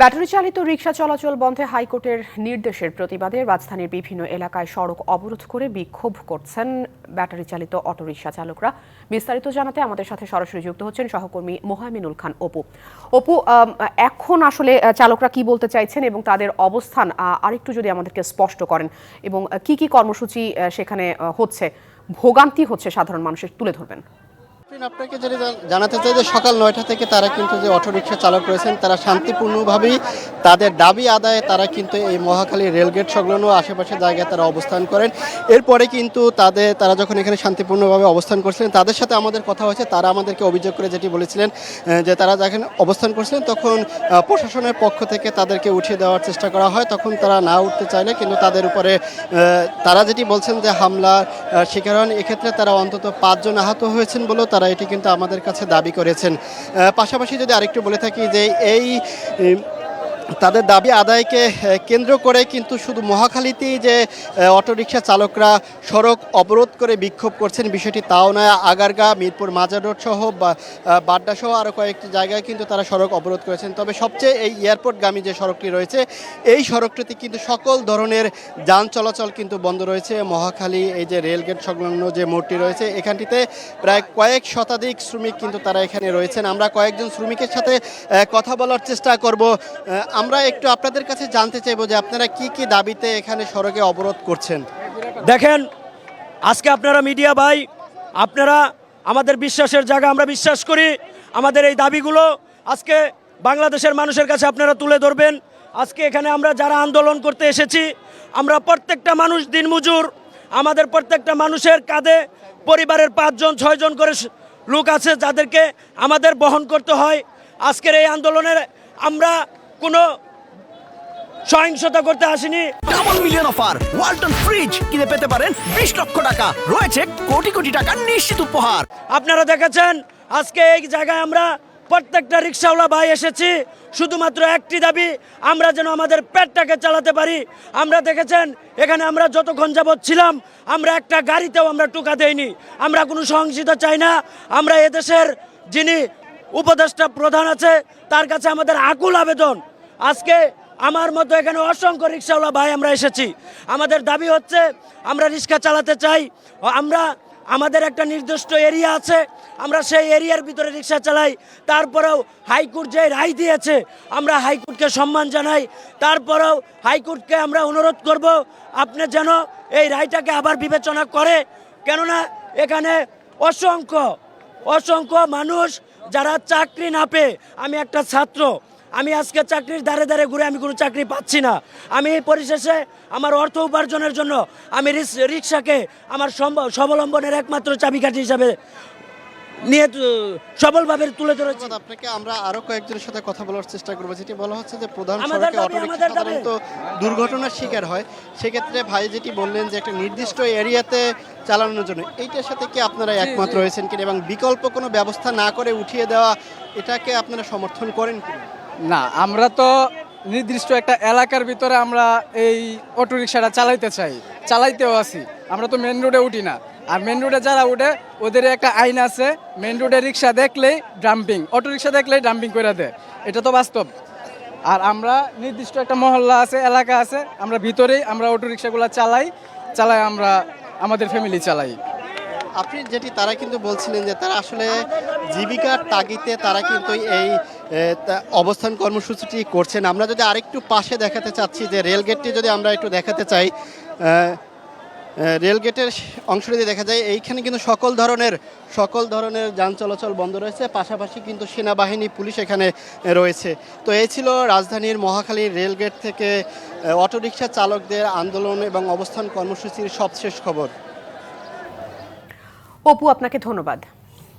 Battery চালিত রিকশা চলাচল বন্ধে হাইকোর্টের নির্দেশের প্রতিবাদে রাজধানীর বিভিন্ন এলাকায় সড়ক অবরোধ করে বিক্ষোভ করছেন ব্যাটারি চালিত অটোরিকশা চালকরা। বিস্তারিত জানাতে আমাদের সাথে সরাসরি যুক্ত হচ্ছেন সহকর্মী মোহামিনুল খান অপু। অপু এখন আসলে চালকরা কি বলতে চাইছেন এবং তাদের অবস্থান আরেকটু যদি আমাদেরকে স্পষ্ট করেন এবং কি কি কর্মসূচি সেখানে হচ্ছে, ভোগান্তি হচ্ছে সাধারণ মানুষের, তুলে ধরবেন। আপনাকে যেটা জানাতে চাই যে সকাল নয়টা থেকে তারা কিন্তু যে অটোরিকশা চালক রয়েছেন, তারা শান্তিপূর্ণভাবেই তাদের দাবি আদায়ে তারা কিন্তু এই মহাখালী রেলগেট সংলগ্ন আশেপাশের জায়গায় তারা অবস্থান করেন। এরপরে কিন্তু তাদের তারা যখন এখানে শান্তিপূর্ণভাবে অবস্থান করছিলেন, তাদের সাথে আমাদের কথা হয়েছে। তারা আমাদেরকে অভিযোগ করে যেটি বলেছিলেন যে তারা যখন অবস্থান করছিলেন, তখন প্রশাসনের পক্ষ থেকে তাদেরকে উঠিয়ে দেওয়ার চেষ্টা করা হয়। তখন তারা না উঠতে চাইলে কিন্তু তাদের উপরে তারা যেটি বলছেন যে হামলার শিকার হন। এক্ষেত্রে তারা অন্তত পাঁচজন আহত হয়েছেন বলেও তারা এটি কিন্তু আমাদের কাছে দাবি করেছেন। পাশাপাশি যদি আরেকটু বলে থাকি যে এই তাদের দাবি আদায়কে কেন্দ্র করে কিন্তু শুধু মহাখালীতেই যে অটোরিকশা চালকরা সড়ক অবরোধ করে বিক্ষোভ করছেন বিষয়টি তাও নয়। আগারগা, মিরপুর মাজার রোড সহ বাড্ডা সহ আরও কয়েকটি জায়গায় কিন্তু তারা সড়ক অবরোধ করেছেন। তবে সবচেয়ে এই এয়ারপোর্টগামী যে সড়কটি রয়েছে, এই সড়কটিতে কিন্তু সকল ধরনের যান চলাচল কিন্তু বন্ধ রয়েছে। মহাখালী, এই যে রেলগেট সংলগ্ন যে মোড়টি রয়েছে, এখানটিতে প্রায় কয়েক শতাধিক শ্রমিক কিন্তু তারা এখানে রয়েছেন। আমরা কয়েকজন শ্রমিকের সাথে কথা বলার চেষ্টা করব। আমরা একটু আপনাদের কাছে জানতে চাইব যে আপনারা কি কি দাবিতে এখানে সড়কে অবরোধ করছেন? দেখেন, আজকে আপনারা মিডিয়া ভাই, আপনারা আমাদের বিশ্বাসের জায়গা আমরা বিশ্বাস করি, আমাদের এই দাবিগুলো আজকে বাংলাদেশের মানুষের কাছে আপনারা তুলে ধরবেন। আজকে এখানে আমরা যারা আন্দোলন করতে এসেছি, আমরা প্রত্যেকটা মানুষ দিনমজুর, আমাদের প্রত্যেকটা মানুষের কাঁধে পরিবারের পাঁচজন, ছয়জন করে লোক আছে যাদেরকে আমাদের বহন করতে হয়। আজকের এই আন্দোলনের আমরা কোনো সহিংসতা করতে আসিনি। Double million offer Walton fridge কিনে পেতে পারেন বিশ লক্ষ টাকা। রয়েছে কোটি কোটি টাকার নিশ্চিত উপহার। আপনারা দেখেছেন আজকে এই জায়গায় আমরা প্রত্যেকটা রিক্সাওয়ালা ভাই এসেছি। শুধুমাত্র একটি দাবি আমরা যেন আমাদের পেটটাকে চালাতে পারি। আমরা দেখেছেন এখানে আমরা যতক্ষণ যাবৎ ছিলাম আমরা একটা গাড়িতেও আমরা টুকা দেইনি। আমরা কোনো সহিংসতা চাই না। আমরা এদেশের যিনি উপদেষ্টা প্রধান আছে, তার কাছে আমাদের আকুল আবেদন। আজকে আমার মতো এখানে অসংখ্য রিক্সাওয়ালা ভাই আমরা এসেছি। আমাদের দাবি হচ্ছে, আমরা রিক্সা চালাতে চাই, আমরা, আমাদের একটা নির্দিষ্ট এরিয়া আছে, আমরা সেই এরিয়ার ভিতরে রিক্সা চালাই। তারপরেও হাইকোর্ট যে রায় দিয়েছে, আমরা হাইকোর্টকে সম্মান জানাই। তারপরেও হাইকোর্টকে আমরা অনুরোধ করব, আপনি যেন এই রায়টাকে আবার বিবেচনা করে। কেননা এখানে অসংখ্য অসংখ্য মানুষ যারা চাকরি না পেয়ে আমি একটা ছাত্র, আমি আজকে চাকরির দ্বারে দ্বারে ঘুরে আমি কোনো চাকরি পাচ্ছি না। আমি এই পরিশেষে আমার অর্থ উপার্জনের জন্য আমি রিক্স রিক্সাকে আমার স্বাবলম্বনের একমাত্র চাবিকাঠি হিসাবে নিয়ে সবলভাবে তুলে ধরেছি। আপনাকে। আমরা আরও কয়েকজনের সাথে কথা বলার চেষ্টা করব যেটি বলা হচ্ছে যে প্রধান সড়কে। সাধারণত দুর্ঘটনার শিকার হয়। সেক্ষেত্রে ভাই যেটি বললেন যে একটা নির্দিষ্ট এরিয়াতে চালানোর জন্য এইটার সাথে কি আপনারা একমত রয়েছেন কিনা এবং বিকল্প কোনো ব্যবস্থা না করে উঠিয়ে দেওয়া এটাকে আপনারা সমর্থন করেন না আমরা তো নির্দিষ্ট একটা এলাকার ভিতরে আমরা এই অটোরিকশাটা চালাইতে চাই চালাইতেও আছি। আমরা তো মেন রোডে উঠি না। আর মেন রোডে যারা উঠে, ওদের একটা আইন আছে মেন রোডে রিক্সা দেখলেই ডাম্পিং রিক্সা দেখলেই ডাম্পিং করে দেয়। এটা তো বাস্তব। আর আমরা নির্দিষ্ট একটা মহল্লা আছে, এলাকা আছে, আমরা ভিতরেই আমরা অটোরিকশাগুলো চালাই চালাই আমরা আমাদের ফ্যামিলি চালাই। আপনি যেটি তারা কিন্তু বলছিলেন যে তারা আসলে জীবিকার তাগিতে তারা কিন্তু এই অবস্থান কর্মসূচিটি করছেন। আমরা যদি আরেকটু পাশে দেখাতে চাচ্ছি যে রেলগেটটি যদি আমরা একটু দেখাতে চাই রেলগেটের অংশটিতে দেখা যায়, এইখানে কিন্তু সকল ধরনের সকল ধরনের যান চলাচল বন্ধ রয়েছে। পাশাপাশি কিন্তু সেনাবাহিনী, পুলিশ এখানে রয়েছে। তো এই ছিল রাজধানীর মহাখালীর রেলগেট থেকে অটোরিকশা চালকদের আন্দোলন এবং অবস্থান কর্মসূচির সবশেষ খবর। অপু, আপনাকে ধন্যবাদ।